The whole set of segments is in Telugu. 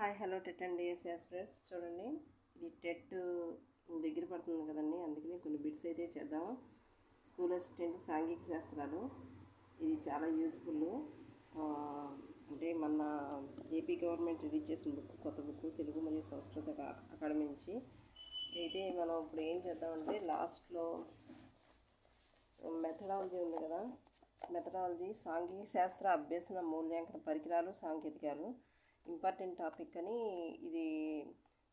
Hi hello TET and DS friends చూడండి ఇది టెట్ దగ్గర పడుతుంది కదండి అందుకని కొన్ని బిట్స్ అయితే చేద్దాం. స్కూల్ అసిస్టెంట్ సాంఘిక శాస్త్రాలు ఇది చాలా యూజ్ఫుల్. అంటే మన ఏపీ గవర్నమెంట్ రిలీజ్ చేసిన బుక్ కొత్త బుక్ తెలుగు మరియు సంస్కృత అకాడమీ నుంచి. అయితే మనం ఇప్పుడు ఏం చేద్దామంటే లాస్ట్లో మెథడాలజీ ఉంది కదా మెథడాలజీ సాంఘిక శాస్త్ర అభ్యసన మూల్యాంకన పరికరాలు సాంకేతికాలు ఇంపార్టెంట్ టాపిక్ అని ఇది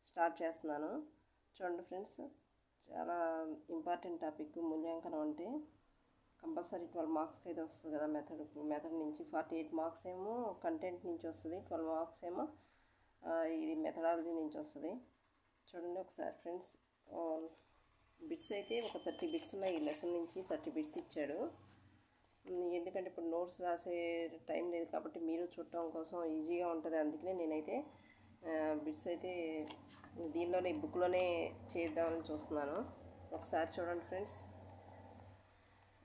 స్టార్ట్ చేస్తున్నాను. చూడండి ఫ్రెండ్స్ చాలా ఇంపార్టెంట్ టాపిక్ మూల్యాంకనం అంటే కంపల్సరీ ట్వెల్వ్ మార్క్స్కి అయితే వస్తుంది కదా మెథడ్. మెథడ్ నుంచి ఫార్టీ ఎయిట్ మార్క్స్ ఏమో కంటెంట్ నుంచి వస్తుంది ట్వెల్వ్ మార్క్స్ ఏమో ఇది మెథడాలజీ నుంచి వస్తుంది. చూడండి ఒకసారి ఫ్రెండ్స్ బిట్స్ అయితే ఒక థర్టీ బిట్స్ ఉన్నాయి. ఈ లెసన్ నుంచి థర్టీ బిట్స్ ఇచ్చాడు. ఎందుకంటే ఇప్పుడు నోట్స్ రాసే టైం లేదు కాబట్టి మీరు చూడటం కోసం ఈజీగా ఉంటుంది. అందుకనే నేనైతే బిట్స్ అయితే దీనిలోనే బుక్లోనే చేద్దామని చూస్తున్నాను. ఒకసారి చూడండి ఫ్రెండ్స్.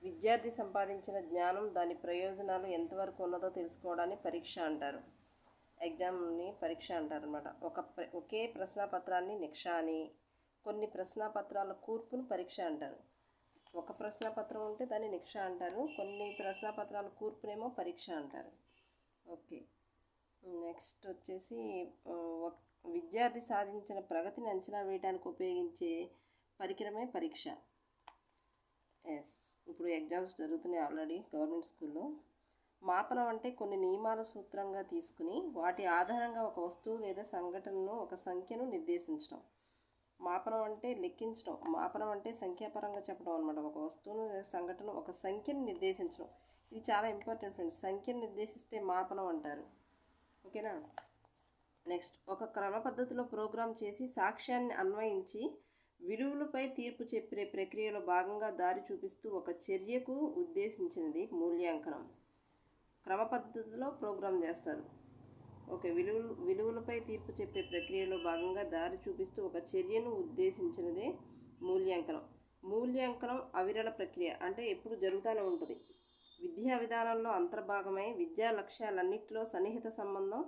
విద్యార్థి సంపాదించిన జ్ఞానం దాని ప్రయోజనాలు ఎంతవరకు ఉన్నదో తెలుసుకోవడాన్ని పరీక్ష అంటారు. ఎగ్జామ్ని పరీక్ష అంటారు అనమాట ఒక ప్ర- ఒకే ప్రశ్నపత్రాన్ని నిక్ష అని కొన్ని ప్రశ్నపత్రాల కూర్పును పరీక్ష అంటారు. ఒక ప్రశ్నపత్రం ఉంటే దాన్ని నిక్ష అంటారు. కొన్ని ప్రశ్నపత్రాల కూర్పునేమో పరీక్ష అంటారు. ఓకే. నెక్స్ట్ వచ్చేసి ఒక విద్యార్థి సాధించిన ప్రగతిని అంచనా వేయడానికి ఉపయోగించే పరికరమే పరీక్ష. ఎస్ ఇప్పుడు ఎగ్జామ్స్ జరుగుతున్నాయి ఆల్రెడీ గవర్నమెంట్ స్కూల్లో. మాపనం అంటే కొన్ని నియమాల సూత్రంగా తీసుకుని వాటి ఆధారంగా ఒక వస్తువు లేదా సంఘటనను ఒక సంఖ్యను నిర్దేశించడం. మాపనం అంటే లెక్కించడం మాపనం అంటే సంఖ్యాపరంగా చెప్పడం అనమాట ఒక వస్తువును సంఘటన ఒక సంఖ్యను నిర్దేశించడం. ఇది చాలా ఇంపార్టెంట్ ఫ్రెండ్స్ సంఖ్యను నిర్దేశిస్తే మాపనం అంటారు. ఓకేనా? నెక్స్ట్ ఒక క్రమ పద్ధతిలో ప్రోగ్రామ్ చేసి సాక్ష్యాన్ని అన్వయించి విలువలపై తీర్పు చెప్పే ప్రక్రియలో భాగంగా దారి చూపిస్తూ ఒక చర్యకు ఉద్దేశించినది మూల్యాంకనం. క్రమ పద్ధతిలో ప్రోగ్రామ్ చేస్తారు. ఒక విలువలు విలువలపై తీర్పు చెప్పే ప్రక్రియలో భాగంగా దారి చూపిస్తూ ఒక చర్యను ఉద్దేశించినదే మూల్యాంకనం. మూల్యాంకనం అవిరళ ప్రక్రియ అంటే ఎప్పుడు జరుగుతూనే ఉంటుంది. విద్యా విధానంలో అంతర్భాగమై విద్యా లక్ష్యాలన్నింటిలో సన్నిహిత సంబంధం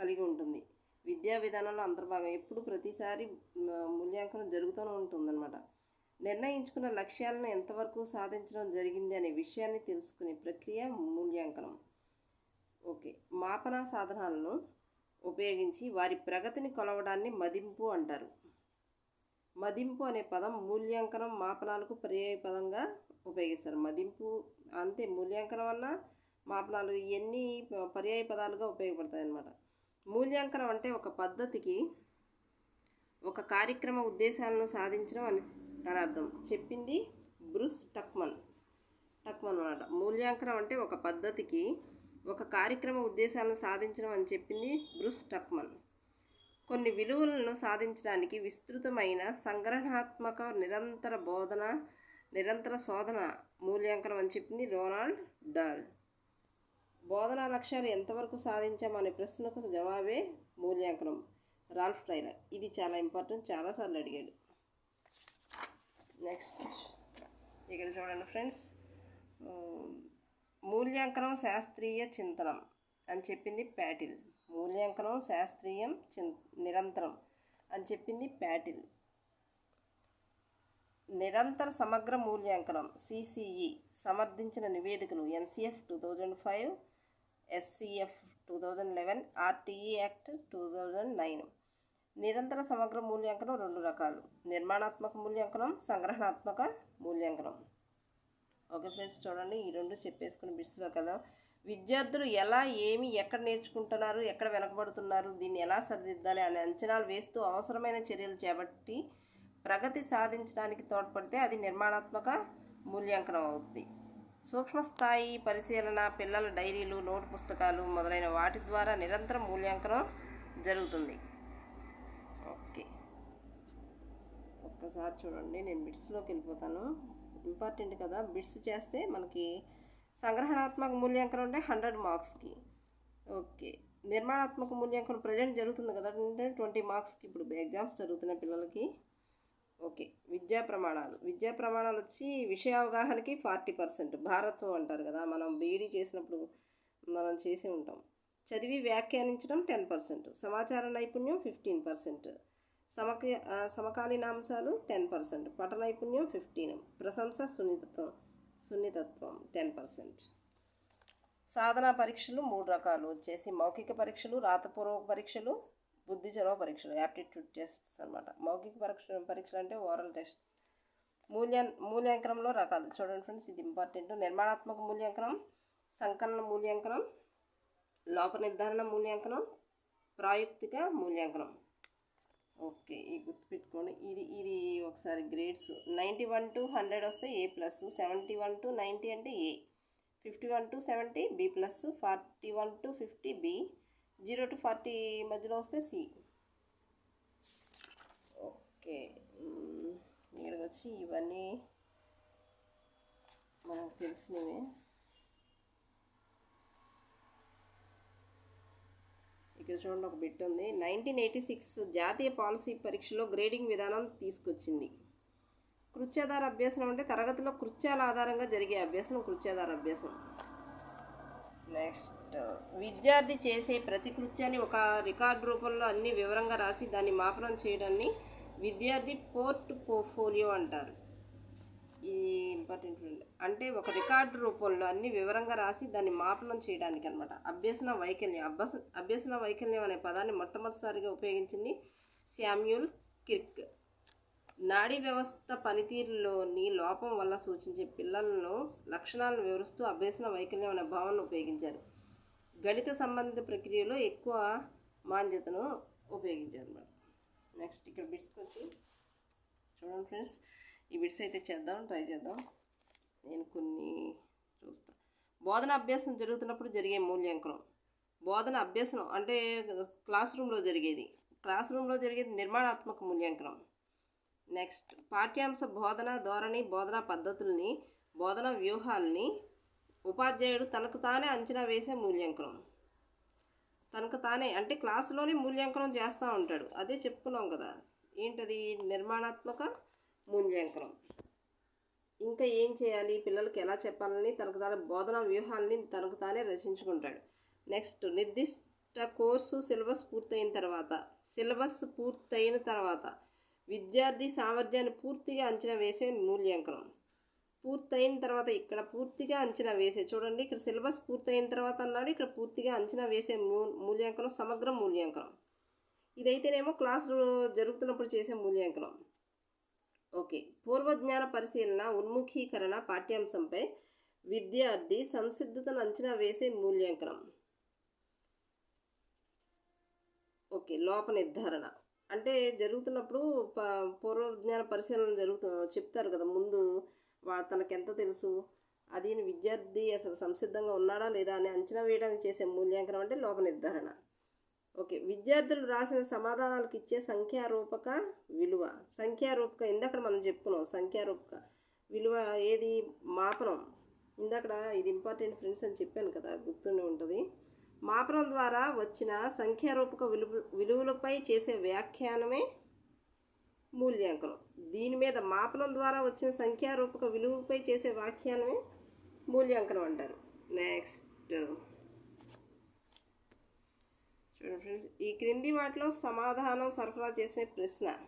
కలిగి ఉంటుంది. విద్యా విధానంలో అంతర్భాగం ఎప్పుడు ప్రతిసారి మూల్యాంకనం జరుగుతూనే ఉంటుందన్నమాట. నిర్ణయించుకున్న లక్ష్యాలను ఎంతవరకు సాధించడం జరిగింది అనే విషయాన్ని తెలుసుకునే ప్రక్రియ మూల్యాంకనం. ఓకే. మాపన సాధనాలను ఉపయోగించి వారి ప్రగతిని కొలవడాన్ని మదింపు అంటారు. మదింపు అనే పదం మూల్యాంకనం మాపనాలకు పర్యాయ పదంగా ఉపయోగిస్తారు. మదింపు అంతే మూల్యాంకనం అన్న మాపనాలు ఇవన్నీ పర్యాయ పదాలుగా ఉపయోగపడతాయి అన్నమాట మూల్యాంకనం అంటే ఒక పద్ధతికి ఒక కార్యక్రమ ఉద్దేశాలను సాధించడం అని అని అర్థం. చెప్పింది బ్రూస్ టక్మన్. టక్మన్ అనమాట మూల్యాంకనం అంటే ఒక పద్ధతికి ఒక కార్యక్రమ ఉద్దేశాలను సాధించడం అని చెప్పింది బ్రూస్ టక్మన్ కొన్ని విలువలను సాధించడానికి విస్తృతమైన సంగ్రహణాత్మక నిరంతర బోధన నిరంతర శోధన మూల్యాంకనం అని చెప్పింది రోనాల్డ్ డాల్ బోధనా లక్ష్యాలు ఎంతవరకు సాధించామనే ప్రశ్నకు జవాబే మూల్యాంకనం. రాల్ఫ్ టైలర్ ఇది చాలా ఇంపార్టెంట్ చాలాసార్లు అడిగాడు. నెక్స్ట్ ఇక్కడ చూడండి ఫ్రెండ్స్. మూల్యాంకనం శాస్త్రీయ చింతనం అని చెప్పింది ప్యాటిల్. మూల్యాంకనం శాస్త్రీయం చిన్ నిరంతరం అని చెప్పింది ప్యాటిల్. నిరంతర సమగ్ర మూల్యాంకనం సిసిఈ సమర్థించిన నివేదికలు NCF two thousand five SCF two thousand eleven RTE act two thousand nine. నిరంతర సమగ్ర మూల్యాంకనం రెండు రకాలు. నిర్మాణాత్మక మూల్యాంకనం సంగ్రహణాత్మక మూల్యాంకనం. ఓకే ఫ్రెండ్స్ చూడండి ఈ రెండు చెప్పేసుకుని బిట్స్లో కదా. విద్యార్థులు ఎలా ఏమి ఎక్కడ నేర్చుకుంటున్నారు ఎక్కడ వెనకబడుతున్నారు దీన్ని ఎలా సరిదిద్దాలి అనే అంచనాలు వేస్తూ అవసరమైన చర్యలు చేపట్టి ప్రగతి సాధించడానికి తోడ్పడితే అది నిర్మాణాత్మక మూల్యాంకనం అవుతుంది సూక్ష్మస్థాయి పరిశీలన పిల్లల డైరీలు నోటు పుస్తకాలు మొదలైన వాటి ద్వారా నిరంతరం మూల్యాంకనం జరుగుతుంది. ఓకే. ఒక్కసారి చూడండి నేను బిట్స్లోకి వెళ్ళిపోతాను. ఇంపార్టెంట్ కదా. బిట్స్ చేస్తే మనకి సంగ్రహణాత్మక మూల్యాంకనం అంటే హండ్రెడ్ మార్క్స్కి. ఓకే. నిర్మాణాత్మక మూల్యాంకనం ప్రజెంట్ జరుగుతుంది కదా. అంటే ట్వంటీ మార్క్స్కి ఇప్పుడు ఎగ్జామ్స్ జరుగుతున్నాయి పిల్లలకి. ఓకే. విద్యా ప్రమాణాలు. విద్యా ప్రమాణాలు వచ్చి విషయ అవగాహనకి ఫార్టీ పర్సెంట్. భారత్వం అంటారు కదా. మనం బీఈడీ చేసినప్పుడు మనం చేసి ఉంటాం. చదివి వ్యాఖ్యానించడం టెన్ పర్సెంట్. సమాచార నైపుణ్యం ఫిఫ్టీన్ పర్సెంట్. సమక సమకాలీన అంశాలు టెన్ పర్సెంట్. పట నైపుణ్యం ఫిఫ్టీన్. ప్రశంస సున్నితత్వం సున్నితత్వం టెన్ పర్సెంట్. సాధనా పరీక్షలు మూడు రకాలు. వచ్చేసి మౌఖిక పరీక్షలు రాతపూర్వక పరీక్షలు బుద్ధి చొరవ పరీక్షలు యాప్టిట్యూడ్ టెస్ట్స్ అనమాట మౌఖిక పరీక్ష పరీక్షలు అంటే ఓరల్ టెస్ట్. మూల్యా మూల్యాంకనంలో రకాలు. చూడండి ఫ్రెండ్స్ ఇది ఇంపార్టెంట్. నిర్మాణాత్మక మూల్యాంకనం సంకలన మూల్యాంకనం లోప నిర్ధారణ మూల్యాంకనం ప్రాయుక్తిక మూల్యాంకనం. ఓకే ఈ గుర్తుపెట్టుకోండి. ఇది ఇది ఒకసారి grades ninety one to hundred వస్తే A plus? Seventy one to ninety అంటే A? Fifty one to seventy B plus. Forty one to fifty B. Zero to forty మధ్యలో వస్తే సి. ఓకే మీరు ఇక్కడికి వచ్చి ఇవన్నీ మనకు తెలిసినవి. ఇక్కడ చూడండి ఒక బిట్ ఉంది. నైన్టీన్ ఎయిటీ సిక్స్ జాతీయ పాలసీ పరీక్షలో గ్రేడింగ్ విధానం తీసుకొచ్చింది. కృత్యాధార అభ్యాసం అంటే తరగతిలో కృత్యాల ఆధారంగా జరిగే అభ్యాసం కృత్యాధార అభ్యాసం. నెక్స్ట్ విద్యార్థి చేసే ప్రతి కృత్యాన్ని ఒక రికార్డ్ రూపంలో అన్ని వివరంగా రాసి దాన్ని మాపనం చేయడాన్ని విద్యార్థి పోర్ట్ పోర్ట్ఫోలియో అంటారు. ఈ ఇంపార్టెంట్ అంటే ఒక రికార్డు రూపంలో అన్ని వివరంగా రాసి దాన్ని మాపనం చేయడానికి అనమాట అభ్యసన వైకల్యం అభ్యస అభ్యసన వైకల్యం అనే పదాన్ని మొట్టమొదటిసారిగా ఉపయోగించింది శామ్యూల్ కిర్క్. నాడీ వ్యవస్థ పనితీరులోని లోపం వల్ల సూచించే పిల్లలను లక్షణాలను వివరిస్తూ అభ్యసన వైకల్యం అనే భావనను ఉపయోగించారు. గణిత సంబంధిత ప్రక్రియలో ఎక్కువ మాంద్యతను ఉపయోగించారు అన్నమాట నెక్స్ట్ ఇక్కడ బిట్స్కి వచ్చి చూడండి ఫ్రెండ్స్. ఈ బిట్స్ అయితే చేద్దాం ట్రై చేద్దాం. నేను కొన్ని చూస్తా. బోధన అభ్యాసం జరుగుతున్నప్పుడు జరిగే మూల్యాంకనం. బోధన అభ్యాసం అంటే క్లాస్ రూమ్లో జరిగేది. క్లాస్ రూమ్లో జరిగేది నిర్మాణాత్మక మూల్యాంకనం. నెక్స్ట్ పాఠ్యాంశ బోధన ధోరణి బోధనా పద్ధతుల్ని బోధనా వ్యూహాల్ని ఉపాధ్యాయుడు తనకు తానే అంచనా వేసే మూల్యాంకనం. తనకు తానే అంటే క్లాసులోనే మూల్యాంకనం చేస్తూ ఉంటాడు. అదే చెప్పుకున్నాం కదా. ఏంటది నిర్మాణాత్మక మూల్యాంకనం ఇంకా ఏం చేయాలి? పిల్లలకి ఎలా చెప్పాలని? తనకు తాను బోధనా వ్యూహాల్ని తనకు తానే రచించుకుంటాడు. నెక్స్ట్ నిర్దిష్ట కోర్సు సిలబస్ పూర్తయిన తర్వాత సిలబస్ పూర్తయిన తర్వాత విద్యార్థి సామర్థ్యాన్ని పూర్తిగా అంచనా వేసే మూల్యాంకనం. పూర్తయిన తర్వాత ఇక్కడ పూర్తిగా అంచనా వేసే చూడండి ఇక్కడ సిలబస్ పూర్తయిన తర్వాత అన్నాడు ఇక్కడ పూర్తిగా అంచనా వేసే మూ మూల్యాంకనం సమగ్ర మూల్యాంకనం. ఇదైతేనేమో క్లాసులో జరుగుతున్నప్పుడు చేసే మూల్యాంకనం. ఓకే. పూర్వజ్ఞాన పరిశీలన ఉన్ముఖీకరణ పాఠ్యాంశంపై విద్యార్థి సంసిద్ధతను అంచనా వేసే మూల్యాంకనం. ఓకే. లోప నిర్ధారణ. అంటే జరుగుతున్నప్పుడు ప పూర్వజ్ఞాన పరిశీలన జరుగుతు చెప్తారు కదా ముందు వా తనకు ఎంత తెలుసు? అది విద్యార్థి అసలు సంసిద్ధంగా ఉన్నాడా లేదా అని అంచనా వేయడానికి చేసే మూల్యాంకనం అంటే లోప నిర్ధారణ. ఓకే. విద్యార్థులు రాసిన సమాధానాలకు ఇచ్చే సంఖ్యారూపక విలువ. సంఖ్యారూపక ఇందాక మనం చెప్పుకున్నాం. సంఖ్యారూపక విలువ ఏది? మాపనం. ఇందాక ఇది ఇంపార్టెంట్ ఫ్రెండ్స్ అని చెప్పాను కదా గుర్తుండి ఉంటుంది. మాపనం ద్వారా వచ్చిన సంఖ్యారూపక విలువ విలువలపై చేసే వ్యాఖ్యానమే మూల్యాంకనం. దీని మీద మాపనం ద్వారా వచ్చిన సంఖ్యారూపక విలువపై చేసే వ్యాఖ్యానమే మూల్యాంకనం అంటారు. నెక్స్ట్. చూడండి ఫ్రెండ్స్ ఈ క్రింది వాటిలో సమాధానం సరఫరా చేసే ప్రశ్న.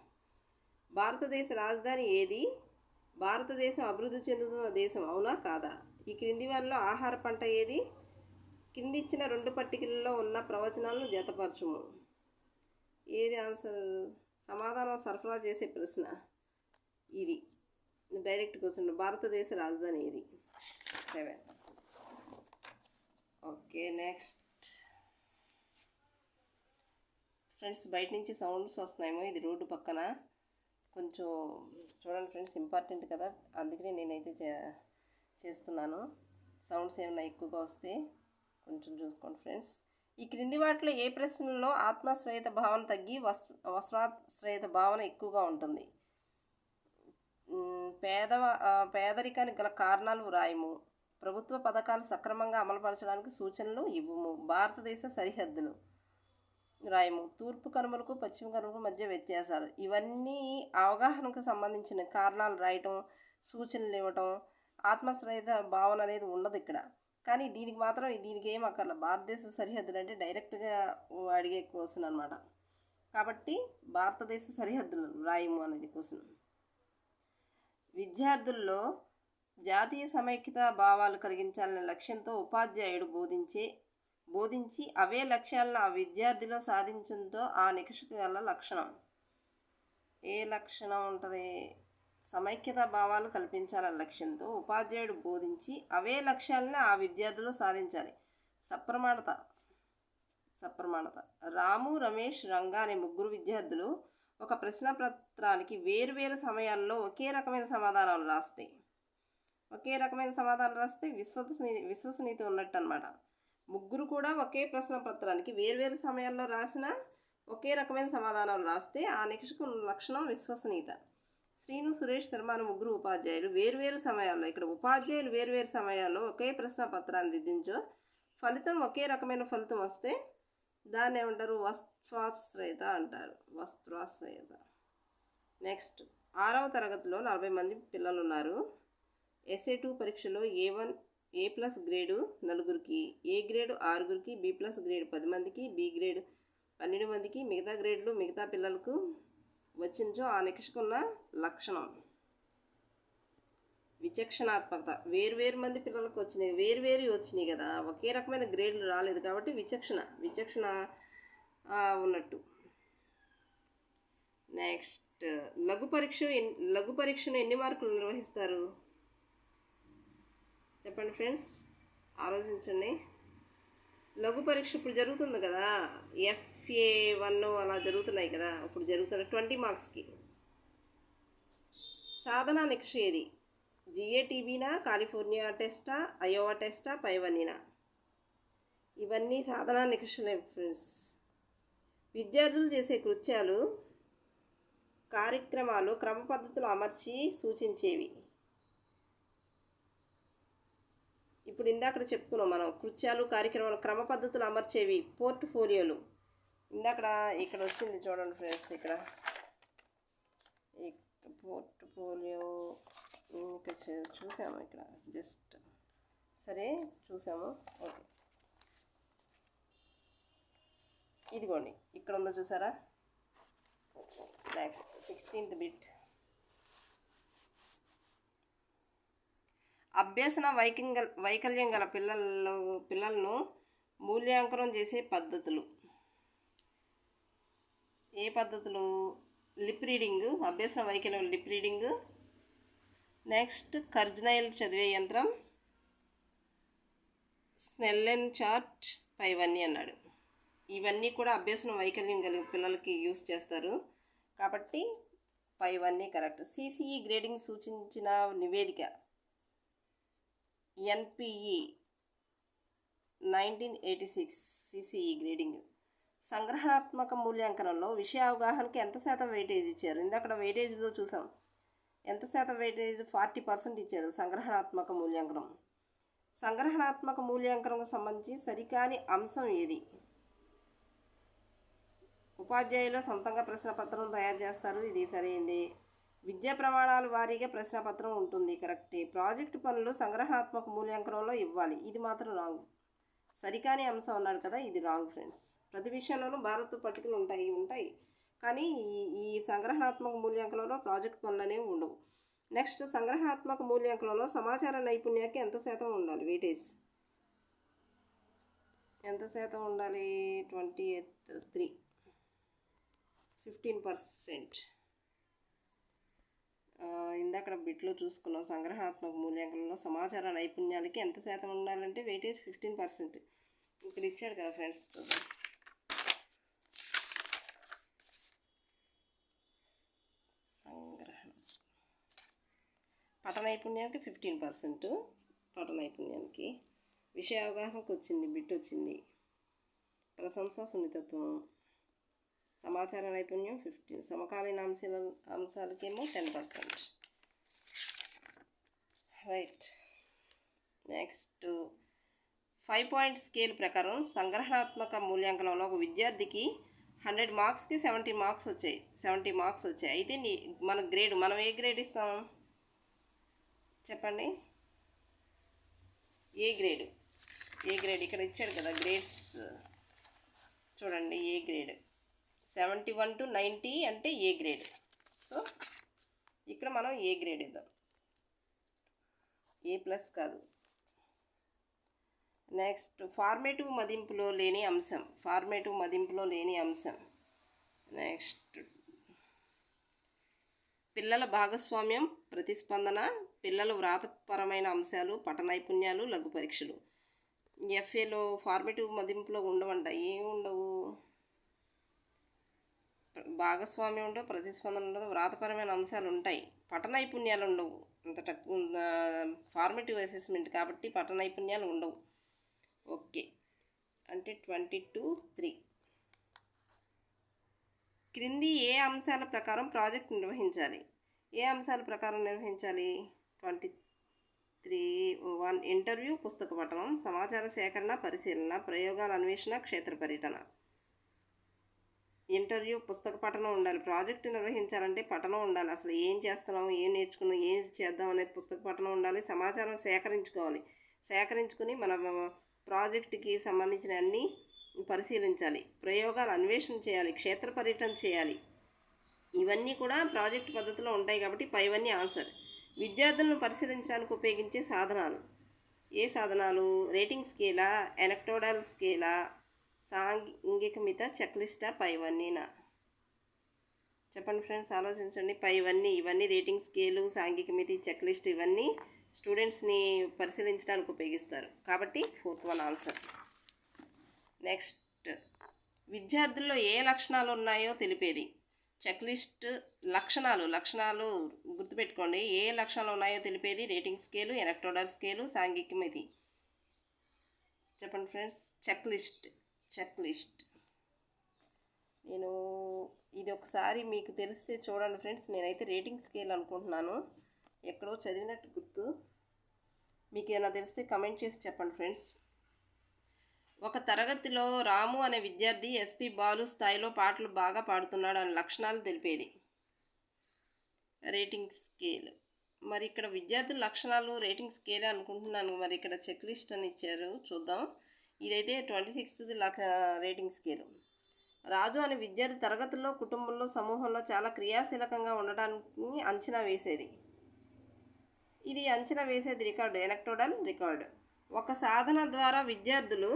భారతదేశ రాజధాని ఏది? భారతదేశం అభివృద్ధి చెందుతున్న దేశం అవునా కాదా? ఈ క్రింది వారిలో ఆహార పంట ఏది? కింది ఇచ్చిన రెండు పట్టికలలో ఉన్న ప్రవచనాలను జతపరచుము. ఏది ఆన్సర్? సమాధానం సరఫరా చేసే ప్రశ్న ఇది. Direct question. భారతదేశ రాజధాని ఏది? సెవెన్. Okay next. ఫ్రెండ్స్ బయట నుంచి సౌండ్స్ వస్తున్నాయేమో ఇది రోడ్డు పక్కన. కొంచెం చూడండి ఫ్రెండ్స్ ఇంపార్టెంట్ కదా. అందుకనే నేనైతే చే చేస్తున్నాను. సౌండ్స్ ఏమైనా ఎక్కువగా వస్తే కొంచెం చూసుకోండి ఫ్రెండ్స్. ఈ క్రింది వాటిలో ఏ ప్రశ్నలో ఆత్మాశ్రయత భావన తగ్గి వస్ వస్త్రాశ్రయత భావన ఎక్కువగా ఉంటుంది? పేద పేదరికానికి గల కారణాలు వ్రాయము. ప్రభుత్వ పథకాలు సక్రమంగా అమలుపరచడానికి సూచనలు ఇవ్వము. భారతదేశ సరిహద్దులు. రాయము. తూర్పు కనుమలకు పశ్చిమ కనుమలకు మధ్య వ్యత్యాసాలు. ఇవన్నీ అవగాహనకు సంబంధించిన కారణాలు రాయటం సూచనలు ఇవ్వటం ఆత్మశ్రయత భావన అనేది ఉండదు ఇక్కడ. కానీ దీనికి మాత్రం దీనికి ఏం అక్కర్ల. భారతదేశ సరిహద్దులు అంటే డైరెక్ట్గా అడిగే క్వశ్చన్ అనమాట కాబట్టి భారతదేశ సరిహద్దులు రాయము అనేది క్వశ్చన్. విద్యార్థుల్లో జాతీయ సమైక్యత భావాలు కలిగించాలనే లక్ష్యంతో ఉపాధ్యాయుడు బోధించే బోధించి అవే లక్ష్యాలను ఆ విద్యార్థిలో సాధించడంతో ఆ నికష గల లక్షణం. ఏ లక్షణం ఉంటుంది? సమైక్యత భావాలు కల్పించాలన్న లక్ష్యంతో ఉపాధ్యాయుడు బోధించి అవే లక్ష్యాలను ఆ విద్యార్థులు సాధించాలి. సప్రమాణత. సప్రమాణత. రాము రమేష్ రంగా అనే ముగ్గురు విద్యార్థులు ఒక ప్రశ్న పత్రానికి వేరువేరు సమయాల్లో ఒకే రకమైన సమాధానాలు రాస్తాయి ఒకే రకమైన సమాధానం రాస్తే విశ్వసనీ విశ్వసనీయత ఉన్నట్టు అనమాట ముగ్గురు కూడా ఒకే ప్రశ్న పత్రానికి వేర్వేరు సమయాల్లో రాసిన ఒకే రకమైన సమాధానాలు రాస్తే ఆ నికషకు లక్షణం విశ్వసనీయత. శ్రీను సురేష్ శర్మ అనే ముగ్గురు ఉపాధ్యాయులు వేర్వేరు సమయాల్లో ఇక్కడ ఉపాధ్యాయులు వేర్వేరు సమయాల్లో ఒకే ప్రశ్న పత్రాన్ని దిద్దించో ఫలితం ఒకే రకమైన ఫలితం వస్తే దాన్ని ఏమంటారు? వస్త్రాశ్రయత అంటారు. వస్త్రాశ్రయత. నెక్స్ట్ ఆరవ తరగతిలో నలభై మంది పిల్లలు ఉన్నారు ఎస్ఏ టూ పరీక్షలో A one A plus grade నలుగురికి ఏ గ్రేడు ఆరుగురికి బి ప్లస్ గ్రేడ్ పది మందికి బి గ్రేడ్ పన్నెండు మందికి మిగతా గ్రేడ్లు మిగతా పిల్లలకు వచ్చించో ఆ నికషకున్న లక్షణం. విచక్షణాత్మకత. వేరు వేరు మంది పిల్లలకు వచ్చినాయి వేరు వేరు వచ్చినాయి కదా. ఒకే రకమైన గ్రేడ్లు రాలేదు కాబట్టి విచక్షణ విచక్షణ ఉన్నట్టు. నెక్స్ట్ లఘు పరీక్ష ఎన్- లఘు పరీక్షను ఎన్ని మార్కులు నిర్వహిస్తారు? చెప్పండి ఫ్రెండ్స్. ఆలోచించండి. లఘు పరీక్ష ఇప్పుడు జరుగుతుంది కదా. ఎఫ్ఏ వన్ అలా జరుగుతున్నాయి కదా. ఇప్పుడు జరుగుతున్న ట్వంటీ మార్క్స్కి. సాధన నిక్ష ఏది? జిఏటీబీనా కాలిఫోర్నియా టెస్టా అయోవా టెస్టా పైవన్నీనా? ఇవన్నీ సాధనా నికషలే ఫ్రెండ్స్. విద్యార్థులు చేసే కృత్యాలు కార్యక్రమాలు క్రమ పద్ధతులు అమర్చి సూచించేవి. ఇప్పుడు ఇందాక చెప్పుకున్నాం మనం కృత్యాలు కార్యక్రమాలు క్రమ పద్ధతులు అమర్చేవి పోర్ట్ఫోలియోలు. ఇందాక ఇక్కడ వచ్చింది చూడండి ఫ్రెండ్స్ ఇక్కడ. పోర్ట్ఫోలియో ఇక్కడ చూసాము ఇక్కడ? జస్ట్. సరే చూసాము? ఓకే. ఇదిగోండి ఇక్కడ ఉందో చూసారా? నెక్స్ట్ సిక్స్టీన్త్ బిట్ అభ్యసన వైకంగ వైకల్యం గల పిల్లల్లో పిల్లలను మూల్యాంకనం చేసే పద్ధతులు. ఏ పద్ధతులు? లిప్ రీడింగ్ అభ్యసన వైకల్యం లిప్ రీడింగ్. నెక్స్ట్ కర్జనైల్ చదివే యంత్రం. స్నెల్లెన్ చార్ట్ పైవన్నీ అన్నాడు. ఇవన్నీ కూడా అభ్యసన వైకల్యం కలిగిన పిల్లలకి యూస్ చేస్తారు. కాబట్టి పైవన్నీ కరెక్ట్. సిసిఈ గ్రేడింగ్ సూచించిన నివేదిక. NPE nineteen eighty six CCE grading. సంగ్రహణాత్మక మూల్యాంకనంలో విషయ అవగాహనకి ఎంత శాతం వెయిటేజ్ ఇచ్చారు? ఇందాక వెయిటేజ్లో చూసాం. ఎంత శాతం వెయిటేజ్ ఫార్టీ పర్సెంట్ ఇచ్చారు సంగ్రహణాత్మక మూల్యాంకనం. సంగ్రహణాత్మక మూల్యాంకనంకు సంబంధించి సరికాని అంశం ఏది? ఉపాధ్యాయులు సొంతంగా ప్రశ్నపత్రం తయారు చేస్తారు. ఇది సరైంది. విద్యా ప్రమాణాల వారీగా ప్రశ్నపత్రం ఉంటుంది కరెక్టే. ప్రాజెక్టు పనులు సంగ్రహాత్మక మూల్యాంకనంలో ఇవ్వాలి. ఇది మాత్రం రాంగ్. సరికాని అంశం అన్నాడు కదా ఇది రాంగ్ ఫ్రెండ్స్. ప్రతి విషయంలోనూ భారత్ పట్టికలు ఉంటాయి ఉంటాయి. కానీ ఈ ఈ సంగ్రహణాత్మక మూల్యాంకనంలో ప్రాజెక్ట్ పనులు అనేవి ఉండవు. నెక్స్ట్ సంగ్రహణాత్మక మూల్యాంకనంలో సమాచార నైపుణ్యానికి ఎంత శాతం ఉండాలి? వెయిటేజ్ ఎంత శాతం ఉండాలి? Twenty eighth three. Fifteen percent. ఇందాక బిట్లో చూసుకున్నాం సంగ్రహాత్మక మూల్యాంకనంలో సమాచార నైపుణ్యాలకి ఎంత శాతం ఉండాలంటే వెయిటేజ్ ఫిఫ్టీన్ పర్సెంట్ ఇక్కడ ఇచ్చాడు కదా ఫ్రెండ్స్ సంగ్రహం. పట నైపుణ్యానికి ఫిఫ్టీన్ పర్సెంట్ పట నైపుణ్యానికి విషయ అవగాహనకు వచ్చింది బిట్ వచ్చింది ప్రశంస సున్నితత్వం. సమాచార నైపుణ్యం ఫిఫ్టీన్ సమకాలీన అంశాల అంశాలకేమో ten percent right next five point scale ప్రకారం సంగ్రహణాత్మక మూల్యాంకనంలో ఒక విద్యార్థికి హండ్రెడ్ మార్క్స్కి సెవెంటీ మార్క్స్ వచ్చాయి. సెవెంటీ మార్క్స్ వచ్చాయి. అయితే నీ మన గ్రేడ్ మనం ఏ గ్రేడ్ ఇస్తాం? చెప్పండి. ఏ గ్రేడ్ ఏ గ్రేడ్ ఇక్కడ ఇచ్చాడు కదా గ్రేడ్స్ చూడండి A grade seventy one to ninety అంటే ఏ గ్రేడ్? సో ఇక్కడ మనం ఏ గ్రేడ్ ఇద్దాం? ఏ ప్లస్ కాదు. నెక్స్ట్ ఫార్మేటివ్ మదింపులో లేని అంశం. ఫార్మేటివ్ మదింపులో లేని అంశం. నెక్స్ట్ పిల్లల భాగస్వామ్యం ప్రతిస్పందన పిల్లల వ్రాతపరమైన అంశాలు పట నైపుణ్యాలు లఘు పరీక్షలు. ఎఫ్ఏలో ఫార్మేటివ్ మదింపులో ఉండవంట. ఏమి ఉండవు? భాగస్వామ్యం ఉండదు ప్రతిస్పందన ఉండదు వ్రాతపరమైన అంశాలు ఉంటాయి పట నైపుణ్యాలు ఉండవు అంత ఫార్మేటివ్ అసెస్మెంట్ కాబట్టి పట నైపుణ్యాలు ఉండవు ఓకే. అంటే ట్వంటీ టూ త్రీ. క్రింది ఏ అంశాల ప్రకారం ప్రాజెక్ట్ నిర్వహించాలి? ఏ అంశాల ప్రకారం నిర్వహించాలి? Twenty three one. ఇంటర్వ్యూ పుస్తక పఠనం సమాచార సేకరణ పరిశీలన ప్రయోగాల అన్వేషణ క్షేత్ర పర్యటన. ఇంటర్వ్యూ పుస్తక పఠనం ఉండాలి. ప్రాజెక్ట్ నిర్వహించాలంటే పఠనం ఉండాలి. అసలు ఏం చేస్తున్నాం ఏం నేర్చుకున్నాం ఏం చేద్దాం అనే పుస్తక పఠనం ఉండాలి. సమాచారం సేకరించుకోవాలి. సేకరించుకుని మన ప్రాజెక్టుకి సంబంధించిన అన్ని పరిశీలించాలి. ప్రయోగాలు అన్వేషణ చేయాలి. క్షేత్ర పర్యటన చేయాలి. ఇవన్నీ కూడా ప్రాజెక్ట్ పద్ధతిలో ఉంటాయి కాబట్టి పైవన్నీ ఆన్సర్. విద్యార్థులను పరిశీలించడానికి ఉపయోగించే సాధనాలు. ఏ సాధనాలు? రేటింగ్ స్కేలా? ఎలక్ట్రోడల్ స్కేలా? సాంఘికమిత చెక్లిస్టా? పైవన్నీనా చెప్పండి ఫ్రెండ్స్ ఆలోచించండి. పైవన్నీ ఇవన్నీ రేటింగ్ స్కేలు సాంఘికమితి చెక్లిస్ట్ ఇవన్నీ స్టూడెంట్స్ని పరిశీలించడానికి ఉపయోగిస్తారు. కాబట్టి ఫోర్త్ వన్ ఆన్సర్. నెక్స్ట్. విద్యార్థుల్లో ఏ లక్షణాలు ఉన్నాయో తెలిపేది. చెక్లిస్ట్ లక్షణాలు లక్షణాలు గుర్తుపెట్టుకోండి. ఏ లక్షణాలు ఉన్నాయో తెలిపేది. రేటింగ్ స్కేలు ఎలక్ట్రోడల్ స్కేలు సాంఘికమితి చెప్పండి friends check list check list నేను ఇది ఒకసారి మీకు తెలిస్తే చూడండి ఫ్రెండ్స్ నేనైతే రేటింగ్ స్కేల్ అనుకుంటున్నాను. ఎక్కడో చదివినట్టు గుర్తు. మీకు ఏమైనా తెలిస్తే కమెంట్ చేసి చెప్పండి ఫ్రెండ్స్. ఒక తరగతిలో రాము అనే విద్యార్థి ఎస్పి బాలు స్థాయిలో పాటలు బాగా పాడుతున్నాడు అనే లక్షణాలు తెలిపేది. Rating scale. మరి ఇక్కడ విద్యార్థుల లక్షణాలు రేటింగ్ స్కేల్ అనుకుంటున్నాను. మరి ఇక్కడ చెక్ లిస్ట్ అని ఇచ్చారు. చూద్దాం. ఇదైతే ట్వంటీ సిక్స్త్ లక్ రేటింగ్ స్కేల్. రాజు అనే విద్యార్థి తరగతుల్లో కుటుంబంలో సమూహంలో చాలా క్రియాశీలకంగా ఉండడానికి అంచనా వేసేది. ఇది అంచనా వేసేది రికార్డు ఎలక్ట్రోడల్ రికార్డు. ఒక సాధన ద్వారా విద్యార్థులు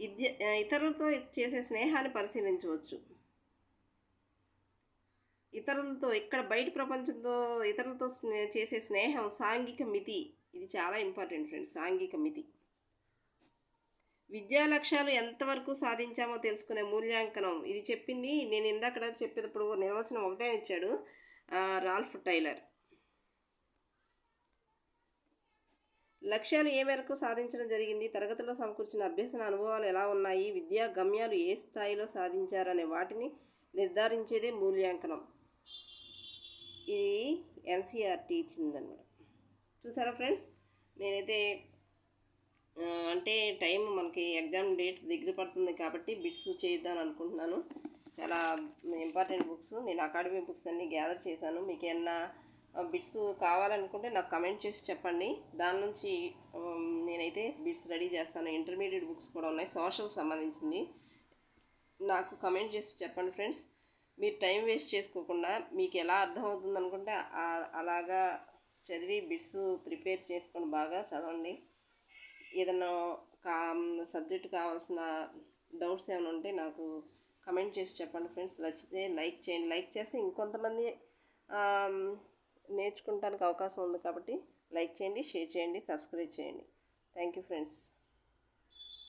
విద్య ఇతరులతో చేసే స్నేహాన్ని పరిశీలించవచ్చు. ఇతరులతో ఇక్కడ బయట ప్రపంచంతో ఇతరులతో చేసే స్నేహం సాంఘిక మితి. ఇది చాలా ఇంపార్టెంట్ ఫ్రెండ్స్ సాంఘిక మితి. విద్యా లక్ష్యాలు ఎంతవరకు సాధించామో తెలుసుకునే మూల్యాంకనం. ఇది చెప్పింది నేను ఇందాక చెప్పేటప్పుడు నిర్వచనం ఒకటే ఇచ్చాడు రాల్ఫ్ టైలర్. లక్ష్యాలు ఏ మేరకు సాధించడం జరిగింది తరగతిలో సమకూర్చిన అభ్యసన అనుభవాలు ఎలా ఉన్నాయి విద్యా గమ్యాలు ఏ స్థాయిలో సాధించారనే వాటిని నిర్ధారించేదే మూల్యాంకనం. ఇది ఎన్సీఆర్టీ ఇచ్చిందన్నమాట చూసారా ఫ్రెండ్స్? నేనైతే అంటే టైం మనకి ఎగ్జామ్ డేట్ దగ్గర పడుతుంది కాబట్టి బిట్స్ చేద్దాం అనుకుంటున్నాను. చాలా ఇంపార్టెంట్ బుక్స్. నేను అకాడమీ బుక్స్ అన్నీ గ్యాదర్ చేశాను. మీకు ఏమన్నా బిట్స్ కావాలనుకుంటే నాకు కమెంట్ చేసి చెప్పండి. దాని నుంచి నేనైతే బిట్స్ రెడీ చేస్తాను. ఇంటర్మీడియట్ బుక్స్ కూడా ఉన్నాయి. సోషల్ సంబంధించింది. నాకు కమెంట్ చేసి చెప్పండి ఫ్రెండ్స్. మీరు టైం వేస్ట్ చేసుకోకుండా మీకు ఎలా అర్థమవుతుంది అనుకుంటే అలాగా చదివి బిట్స్ ప్రిపేర్ చేసుకొని బాగా చదవండి. ఏదైనా కా సబ్జెక్ట్ కావాల్సిన డౌట్స్ ఏమైనా ఉంటే నాకు కమెంట్ చేసి చెప్పండి ఫ్రెండ్స్. నచ్చితే లైక్ చేయండి. లైక్ చేస్తే ఇంకొంతమంది నేర్చుకుంటానికి అవకాశం ఉంది కాబట్టి లైక్ చేయండి షేర్ చేయండి సబ్స్క్రైబ్ చేయండి. Thank you friends.